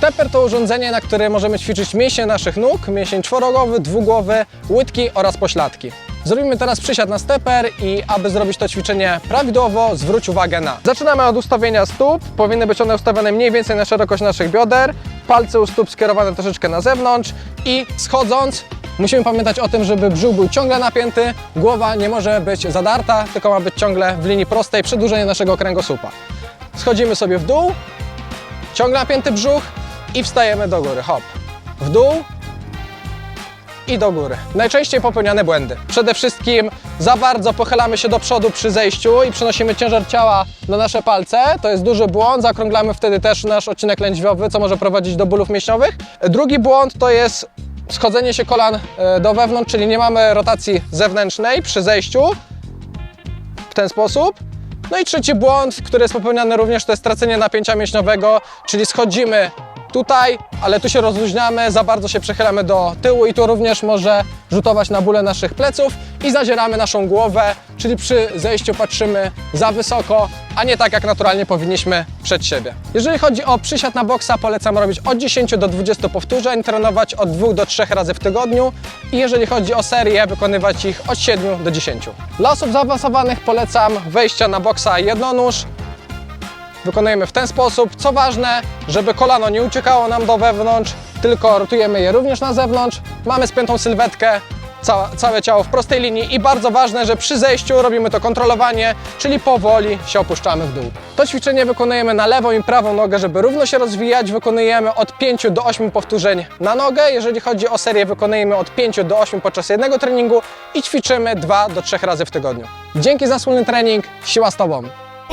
Stepper to urządzenie, na którym możemy ćwiczyć mięśnie naszych nóg, mięsień czworogowy, dwugłowy, łydki oraz pośladki. Zrobimy teraz przysiad na steper i aby zrobić to ćwiczenie prawidłowo, zwróć uwagę na. Zaczynamy od ustawienia stóp. Powinny być one ustawione mniej więcej na szerokość naszych bioder. Palce u stóp skierowane troszeczkę na zewnątrz i schodząc musimy pamiętać o tym, żeby brzuch był ciągle napięty, głowa nie może być zadarta, tylko ma być ciągle w linii prostej, przedłużenie naszego kręgosłupa. Schodzimy sobie w dół, ciągle napięty brzuch i wstajemy do góry. Hop. W dół i do góry. Najczęściej popełniane błędy. Przede wszystkim za bardzo pochylamy się do przodu przy zejściu i przenosimy ciężar ciała na nasze palce. To jest duży błąd. Zakrąglamy wtedy też nasz odcinek lędźwiowy, co może prowadzić do bólów mięśniowych. Drugi błąd to jest schodzenie się kolan e, do wewnątrz, czyli nie mamy rotacji zewnętrznej przy zejściu w ten sposób. No i trzeci błąd, który jest popełniany również, to jest tracenie napięcia mięśniowego, czyli schodzimy tutaj, ale tu się rozluźniamy, za bardzo się przechylamy do tyłu i to również może rzutować na bóle naszych pleców i zazieramy naszą głowę, czyli przy zejściu patrzymy za wysoko, a nie tak jak naturalnie powinniśmy przed siebie. Jeżeli chodzi o przysiad na boksa, polecam robić od 10 do 20 powtórzeń, trenować od 2 do 3 razy w tygodniu i jeżeli chodzi o serię, wykonywać ich od 7 do 10. Dla osób zaawansowanych polecam wejścia na boksa jednonóż, wykonujemy w ten sposób. Co ważne, żeby kolano nie uciekało nam do wewnątrz, tylko rotujemy je również na zewnątrz. Mamy spiętą sylwetkę, ca całe ciało w prostej linii i bardzo ważne, że przy zejściu robimy to kontrolowanie, czyli powoli się opuszczamy w dół. To ćwiczenie wykonujemy na lewą i prawą nogę, żeby równo się rozwijać. Wykonujemy od 5 do 8 powtórzeń na nogę. Jeżeli chodzi o serię, wykonujemy od 5 do 8 podczas jednego treningu i ćwiczymy 2 do 3 razy w tygodniu. Dzięki za wspólny trening, siła z Tobą!